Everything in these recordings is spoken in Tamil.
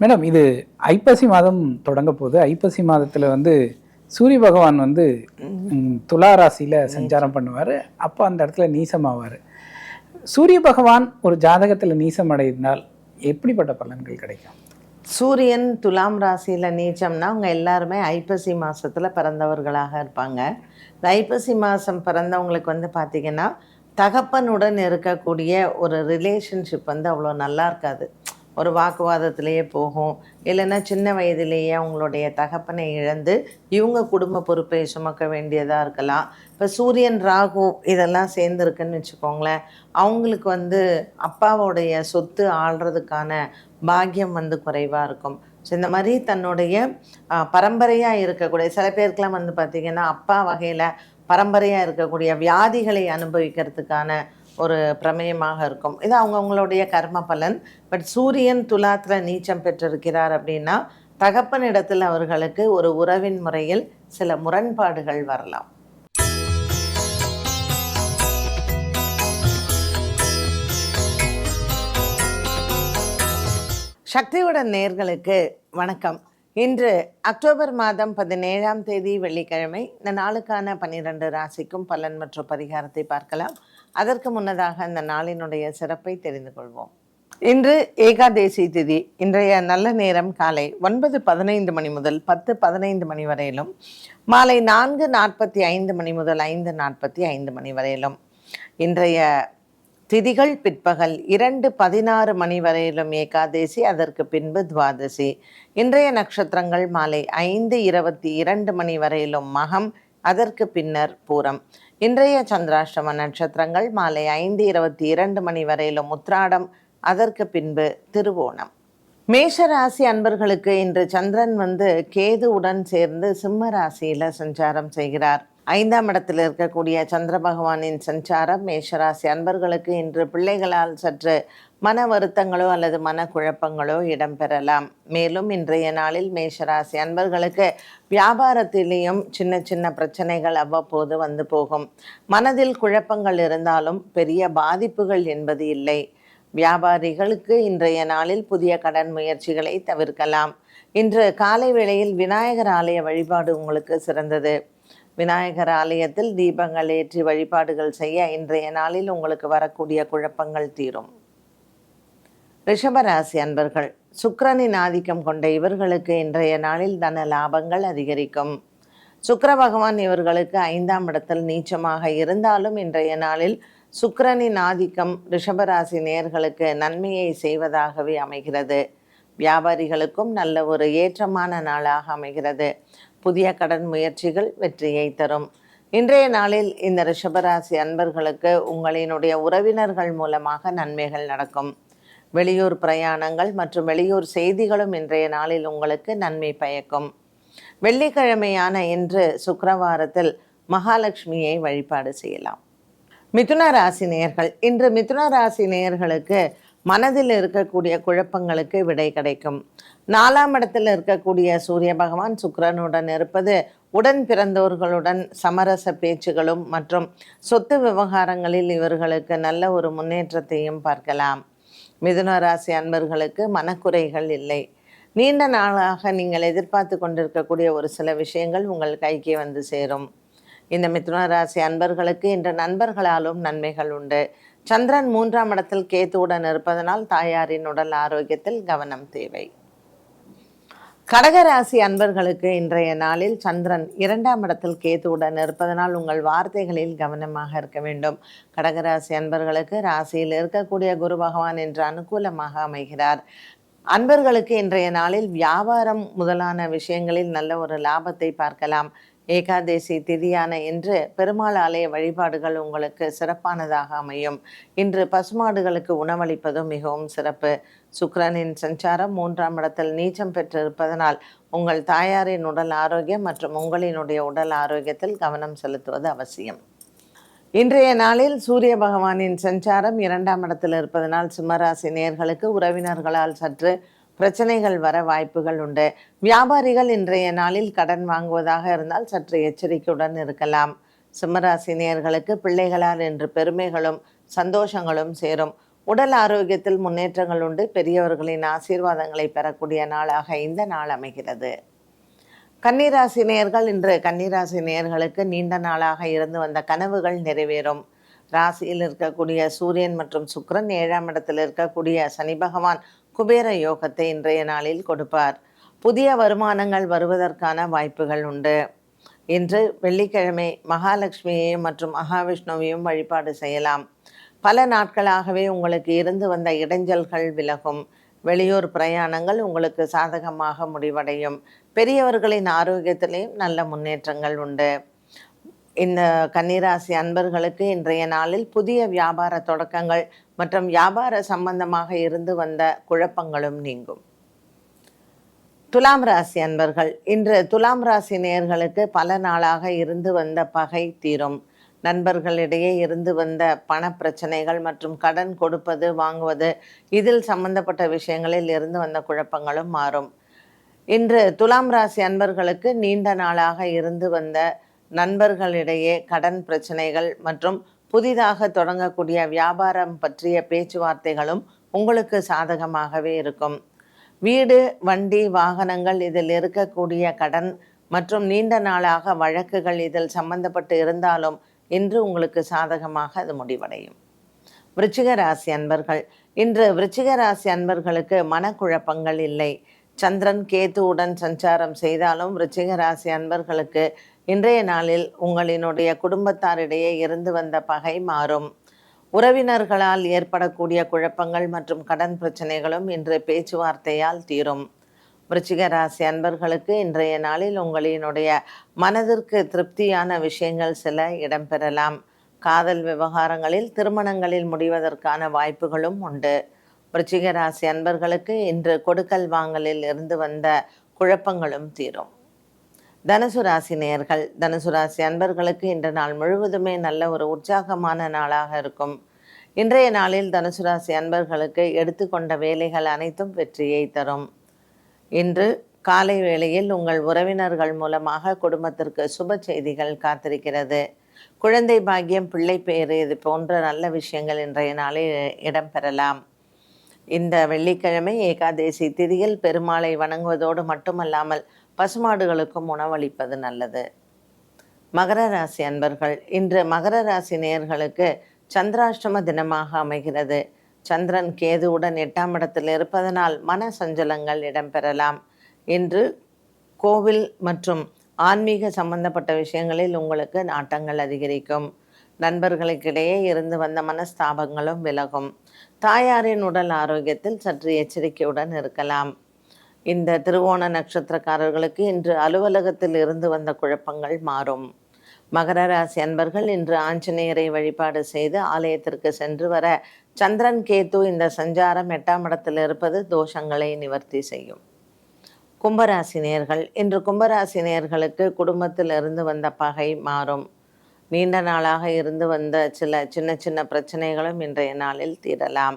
மேடம் இது ஐப்பசி மாதம் தொடங்க போகுது. ஐப்பசி மாதத்துல வந்து சூரிய பகவான் வந்து துலா ராசியில சஞ்சாரம் பண்ணுவார். அப்போ அந்த இடத்துல நீசமாவார். சூரிய பகவான் ஒரு ஜாதகத்துல நீசம் அடைந்தால் எப்படிப்பட்ட பலன்கள் கிடைக்கும்? சூரியன் துலாம் ராசியில் நீச்சம்னா அவங்க எல்லாருமே ஐப்பசி மாதத்தில் பிறந்தவர்களாக இருப்பாங்க. இந்த ஐப்பசி மாதம் பிறந்தவங்களுக்கு வந்து பார்த்திங்கன்னா தகப்பனுடன் இருக்கக்கூடிய ஒரு ரிலேஷன்ஷிப் வந்து அவ்வளோ நல்லா இருக்காது. ஒரு வாக்குவாதத்திலேயே போகும். இல்லைன்னா சின்ன வயதிலேயே அவங்களுடைய தகப்பனை இழந்து இவங்க குடும்ப பொறுப்பை சுமக்க வேண்டியதாக இருக்கலாம். இப்போ சூரியன் ராகு இதெல்லாம் சேர்ந்துருக்குன்னு வச்சுக்கோங்களேன். அவங்களுக்கு வந்து அப்பாவோடைய சொத்து ஆள்றதுக்கான பாக்கியம் வந்து குறைவாக இருக்கும். ஸோ இந்த மாதிரி தன்னுடைய பரம்பரையாக இருக்கக்கூடிய சில பேருக்கெல்லாம் வந்து பார்த்திங்கன்னா அப்பா வகையில் பரம்பரையாக இருக்கக்கூடிய வியாதிகளை அனுபவிக்கிறதுக்கான ஒரு பிரமேயமாக இருக்கும். இது அவங்கவுங்களுடைய கர்ம பலன். பட் சூரியன் துலாத்தில் நீச்சம் பெற்றிருக்கிறார் அப்படின்னா தகப்பனிடத்தில் அவர்களுக்கு ஒரு உறவின் முறையில் சில முரண்பாடுகள் வரலாம். சக்தியுடன் நேர்களுக்கு வணக்கம். இன்று அக்டோபர் மாதம் பதினேழாம் தேதி வெள்ளிக்கிழமை இந்த நாளுக்கான பன்னிரண்டு ராசிக்கும் பலன் மற்றும் பரிகாரத்தை பார்க்கலாம். அதற்கு முன்னதாக இந்த நாளினுடைய சிறப்பை தெரிந்து கொள்வோம். இன்று ஏகாதேசி திதி இன்றைய நல்ல நேரம் காலை ஒன்பது பதினைந்து மணி முதல் பத்து பதினைந்து மணி வரையிலும் மாலை நான்கு நாற்பத்தி ஐந்து மணி முதல் ஐந்து நாற்பத்தி ஐந்து மணி வரையிலும். இன்றைய திதிகள் பிற்பகல் இரண்டு பதினாறு மணி வரையிலும் ஏகாதேசி அதற்கு பின்பு துவாதசி. இன்றைய நட்சத்திரங்கள் மாலை ஐந்து இருபத்தி இரண்டு மணி வரையிலும் மகம் அதற்கு பின்னர் பூரம். இன்றைய சந்திராஷ்டம நட்சத்திரங்கள் மாலை ஐந்து இருபத்தி இரண்டு மணி வரையிலும் உத்ராடம் அதற்கு பின்பு திருவோணம். மேஷ ராசி அன்பர்களுக்கு இன்று சந்திரன் வந்து கேதுவுடன் சேர்ந்து சிம்ம ராசியில சஞ்சாரம் செய்கிறார். ஐந்தாம் இடத்தில் இருக்கக்கூடிய சந்திர பகவானின் சஞ்சாரம் மேஷராசி அன்பர்களுக்கு இன்று பிள்ளைகளால் சற்று மன வருத்தங்களோ அல்லது மன குழப்பங்களோ இடம்பெறலாம். மேலும் இன்றைய நாளில் மேஷராசி அன்பர்களுக்கு வியாபாரத்திலேயும் சின்ன சின்ன பிரச்சனைகள் அவ்வப்போது வந்து போகும். மனதில் குழப்பங்கள் இருந்தாலும் பெரிய பாதிப்புகள் என்பது இல்லை. வியாபாரிகளுக்கு இன்றைய நாளில் புதிய கடன் முயற்சிகளை தவிர்க்கலாம். இன்று காலை வேளையில் விநாயகர் ஆலய வழிபாடு உங்களுக்கு சிறந்தது. விநாயகர் ஆலயத்தில் தீபங்கள் ஏற்றி வழிபாடுகள் செய்ய இன்றைய நாளில் உங்களுக்கு வரக்கூடிய குழப்பங்கள் தீரும். ரிஷபராசி அன்பர்கள் சுக்கிரனின் ஆதிக்கம் கொண்ட இவர்களுக்கு இன்றைய நாளில் தன லாபங்கள் அதிகரிக்கும். சுக்கர பகவான் இவர்களுக்கு ஐந்தாம் இடத்தில் நீச்சமாக இருந்தாலும் இன்றைய நாளில் சுக்கிரனின் ஆதிக்கம் ரிஷபராசி நேர்களுக்கு நன்மையை செய்வதாகவே அமைகிறது. வியாபாரிகளுக்கும் நல்ல ஒரு ஏற்றமான நாளாக அமைகிறது. புதிய கடன் முயற்சிகள் வெற்றியை தரும். இன்றைய நாளில் இந்த ரிஷபராசி அன்பர்களுக்கு உங்களினுடைய உறவினர்கள் மூலமாக நன்மைகள் நடக்கும். வெளியூர் பிரயாணங்கள் மற்றும் வெளியூர் செய்திகளும் இன்றைய நாளில் உங்களுக்கு நன்மை பயக்கும். வெள்ளிக்கிழமையான இன்று சுக்கரவாரத்தில் மகாலட்சுமியை வழிபாடு செய்யலாம். மிதுன ராசி நேர்கள் இன்று மிதுன ராசி நேர்களுக்கு மனதில் இருக்கக்கூடிய குழப்பங்களுக்கு விடை கிடைக்கும். நாலாம் இடத்தில் இருக்கக்கூடிய சூரிய பகவான் சுக்கரனுடன் இருப்பது உடன் பிறந்தோர்களுடன் சமரச பேச்சுகளும் மற்றும் சொத்து விவகாரங்களில் இவர்களுக்கு நல்ல ஒரு முன்னேற்றத்தையும் பார்க்கலாம். மிதுன ராசி அன்பர்களுக்கு மனக்குறைகள் இல்லை. நீண்ட நாளாக நீங்கள் எதிர்பார்த்து கொண்டிருக்கக்கூடிய ஒரு சில விஷயங்கள் உங்கள் கைக்கு வந்து சேரும். இந்த மிதுன ராசி அன்பர்களுக்கு இன்று நண்பர்களாலும் நன்மைகள் உண்டு. சந்திரன் மூன்றாம் இடத்தில் கேத்துவுடன் இருப்பதனால் தாயாரின் உடல் ஆரோக்கியத்தில் கவனம் தேவை. கடகராசி அன்பர்களுக்கு இன்றைய நாளில் சந்திரன் இரண்டாம் இடத்தில் கேத்துவுடன் இருப்பதனால் உங்கள் வார்த்தைகளில் கவனமாக இருக்க வேண்டும். கடகராசி அன்பர்களுக்கு ராசியில் இருக்கக்கூடிய குரு பகவான் என்று அனுகூலமாக அமைகிறார். அன்பர்களுக்கு இன்றைய நாளில் வியாபாரம் முதலான விஷயங்களில் நல்ல ஒரு லாபத்தை பார்க்கலாம். ஏகாதேசி திதியான இன்று பெருமாள் ஆலய வழிபாடுகள் உங்களுக்கு சிறப்பானதாக அமையும். இன்று பசுமாடுகளுக்கு உணவளிப்பதும் மிகவும் சிறப்பு. சுக்கரனின் சஞ்சாரம் மூன்றாம் இடத்தில் நீச்சம் பெற்றிருப்பதனால் உங்கள் தாயாரின் உடல் ஆரோக்கியம் மற்றும் உங்களினுடைய உடல் ஆரோக்கியத்தில் கவனம் செலுத்துவது அவசியம். இன்றைய நாளில் சூரிய பகவானின் சஞ்சாரம் இரண்டாம் இடத்தில் இருப்பதனால் சிம்மராசி நேர்களுக்கு உறவினர்களால் சற்று பிரச்சனைகள் வர வாய்ப்புகள் உண்டு. வியாபாரிகள் இன்றைய நாளில் கடன் வாங்குவதாக இருந்தால் சற்று எச்சரிக்கையுடன் இருக்கலாம். சிம்மராசி நேயர்களுக்கு பிள்ளைகளால் இன்று பெருமைகளும் சந்தோஷங்களும் சேரும். உடல் ஆரோக்கியத்தில் முன்னேற்றங்கள் உண்டு. பெரியவர்களின் ஆசீர்வாதங்களை பெறக்கூடிய நாளாக இந்த நாள் அமைகிறது. கன்னிராசி நேயர்கள் இன்று கன்னிராசி நேயர்களுக்கு நீண்ட நாளாக இருந்து வந்த கனவுகள் நிறைவேறும். ராசியில் இருக்கக்கூடிய சூரியன் மற்றும் சுக்கரன் ஏழாம் இடத்தில் இருக்கக்கூடிய சனி பகவான் குபேர யோகத்தை இன்றைய நாளில் கொடுப்பார். புதிய வருமானங்கள் வருவதற்கான வாய்ப்புகள் உண்டு. இன்று வெள்ளிக்கிழமை மகாலட்சுமியையும் மற்றும் மகாவிஷ்ணுவையும் வழிபாடு செய்யலாம். பல நாட்களாகவே உங்களுக்கு இருந்து வந்த இடைஞ்சல்கள் விலகும். வெளியூர் பிரயாணங்கள் உங்களுக்கு சாதகமாக முடிவடையும். பெரியவர்களின் ஆரோக்கியத்திலையும் நல்ல முன்னேற்றங்கள் உண்டு. இந்த கன்னிராசி அன்பர்களுக்கு இன்றைய நாளில் புதிய வியாபார தொடக்கங்கள் மற்றும் வியாபார சம்பந்தமாக இருந்து வந்த குழப்பங்களும் நீங்கும். துலாம் ராசி அன்பர்கள் இன்று துலாம் ராசி நேயர்களுக்கு பல நாளாக இருந்து வந்த பகை தீரும். நண்பர்களிடையே இருந்து வந்த பண பிரச்சனைகள் மற்றும் கடன் கொடுப்பது வாங்குவது இதில் சம்பந்தப்பட்ட விஷயங்களில் இருந்து வந்த குழப்பங்களும் மாறும். இன்று துலாம் ராசி அன்பர்களுக்கு நீண்ட நாளாக இருந்து வந்த நண்பர்களிடையே கடன் பிரச்சனைகள் மற்றும் புதிதாக தொடங்கக்கூடிய வியாபாரம் பற்றிய பேச்சுவார்த்தைகளும் உங்களுக்கு சாதகமாகவே இருக்கும். வீடு வண்டி வாகனங்கள் இதில் இருக்கக்கூடிய கடன் மற்றும் நீண்ட நாளாக வழக்குகள் இதில் சம்பந்தப்பட்டு இருந்தாலும் இன்று உங்களுக்கு சாதகமாக அது முடிவடையும். விருச்சிக ராசி அன்பர்கள் இன்று விருச்சிக ராசி அன்பர்களுக்கு மனக்குழப்பங்கள் இல்லை. சந்திரன் கேதுவுடன் சஞ்சாரம் செய்தாலும் விருச்சிக ராசி அன்பர்களுக்கு இன்றைய நாளில் உங்களினுடைய குடும்பத்தாரிடையே இருந்து வந்த பகை மாறும். உறவினர்களால் ஏற்படக்கூடிய குழப்பங்கள் மற்றும் கடன் பிரச்சனைகளும் இன்று பேச்சுவார்த்தையால் தீரும். விருச்சிக ராசி அன்பர்களுக்கு இன்றைய நாளில் உங்களினுடைய மனதிற்கு திருப்தியான விஷயங்கள் சில இடம்பெறலாம். காதல் விவகாரங்களில் திருமணங்களில் முடிவதற்கான வாய்ப்புகளும் உண்டு. விருச்சிக ராசி அன்பர்களுக்கு இன்று கொடுக்கல் வாங்கலில் இருந்து வந்த குழப்பங்களும் தீரும். தனுசு ராசி நேயர்கள் தனுசு ராசி அன்பர்களுக்கு இன்று நாள் முழுவதுமே நல்ல ஒரு உற்சாகமான நாளாக இருக்கும். இன்றைய நாளில் தனுசு ராசி அன்பர்களுக்கு எடுத்துக்கொண்ட வேலைகள் அனைத்தும் வெற்றியை தரும். இன்று காலை வேளையில் உங்கள் உறவினர்கள் மூலமாக குடும்பத்திற்கு சுப செய்திகள் காத்திருக்கிறது. குழந்தை பாக்கியம் பிள்ளை பெயர் இது போன்ற நல்ல விஷயங்கள் இன்றைய நாளில் இடம்பெறலாம். இந்த வெள்ளிக்கிழமை ஏகாதேசி திதியில் பெருமாளை வணங்குவதோடு மட்டுமல்லாமல் பசுமாடுகளுக்கும் உணவளிப்பது நல்லது. மகர ராசி அன்பர்கள் இன்று மகர ராசி நேயர்களுக்கு சந்திராஷ்டம தினமாக அமைகிறது. சந்திரன் கேதுவுடன் எட்டாம் இடத்தில் இருப்பதனால் மன சஞ்சலங்கள் இடம்பெறலாம். இன்று கோவில் மற்றும் ஆன்மீக சம்பந்தப்பட்ட விஷயங்களில் உங்களுக்கு நாட்டங்கள் அதிகரிக்கும். நண்பர்களுக்கிடையே இருந்து வந்த மனஸ்தாபங்களும் விலகும். தாயாரின் உடல் ஆரோக்கியத்தில் சற்று எச்சரிக்கையுடன் இருக்கலாம். இந்த திருவோண நட்சத்திரக்காரர்களுக்கு இன்று அலுவலகத்தில் இருந்து வந்த குழப்பங்கள் மாறும். மகர ராசி அன்பர்கள் இன்று ஆஞ்சநேயரை வழிபாடு செய்து ஆலயத்திற்கு சென்று வர சந்திரன் கேத்து இந்த சஞ்சாரம் எட்டாம் இடத்தில் இருப்பது தோஷங்களை நிவர்த்தி செய்யும். கும்பராசி நேர்கள் இன்று கும்பராசி நேயர்களுக்கு குடும்பத்தில் இருந்து வந்த பகை மாறும். நீண்ட நாளாக இருந்து வந்த சில சின்ன சின்ன பிரச்சனைகளும் இன்றைய நாளில் தீரலாம்.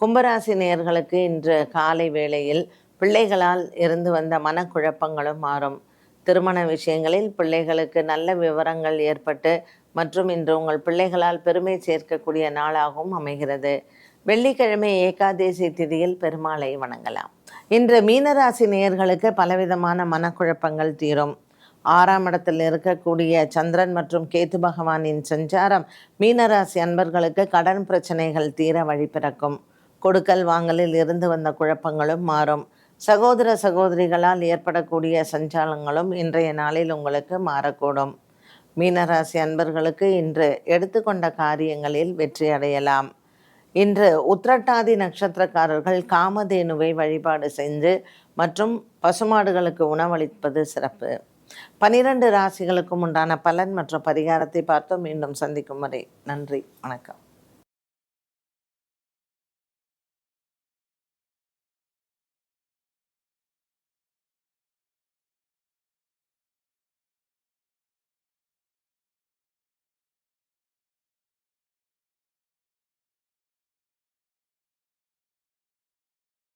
கும்பராசி நேயர்களுக்கு இன்று காலை வேளையில் பிள்ளைகளால் இருந்து வந்த மனக்குழப்பங்களும் மாறும். திருமண விஷயங்களில் பிள்ளைகளுக்கு நல்ல விவரங்கள் ஏற்பட்டு மற்றும் இன்று உங்கள் பிள்ளைகளால் பெருமை சேர்க்கக்கூடிய நாளாகவும் அமைகிறது. வெள்ளிக்கிழமை ஏகாதேசி திதியில் பெருமாளை வணங்கலாம். இன்று மீனராசி நேயர்களுக்கு பலவிதமான மனக்குழப்பங்கள் தீரும். ஆறாம் இடத்தில் இருக்கக்கூடிய சந்திரன் மற்றும் கேத்து பகவானின் சஞ்சாரம் மீனராசி அன்பர்களுக்கு கடன் பிரச்சனைகள் தீர வழிபிறக்கும் கொடுக்கல் வாங்கலில் இருந்து வந்த குழப்பங்களும் மாறும். சகோதர சகோதரிகளால் ஏற்படக்கூடிய சஞ்சாலங்களும் இன்றைய நாளில் உங்களுக்கு மாறக்கூடும். மீனராசி அன்பர்களுக்கு இன்று எடுத்துக்கொண்ட காரியங்களில் வெற்றி அடையலாம். இன்று உத்திரட்டாதி நட்சத்திரக்காரர்கள் காமதேனுவை வழிபாடு செஞ்சு மற்றும் பசுமாடுகளுக்கு உணவளிப்பது சிறப்பு. பனிரெண்டு ராசிகளுக்கும் உண்டான பலன் மற்றும் பரிகாரத்தை பார்த்தோம் மீண்டும் சந்திக்கும் வரை நன்றி வணக்கம்.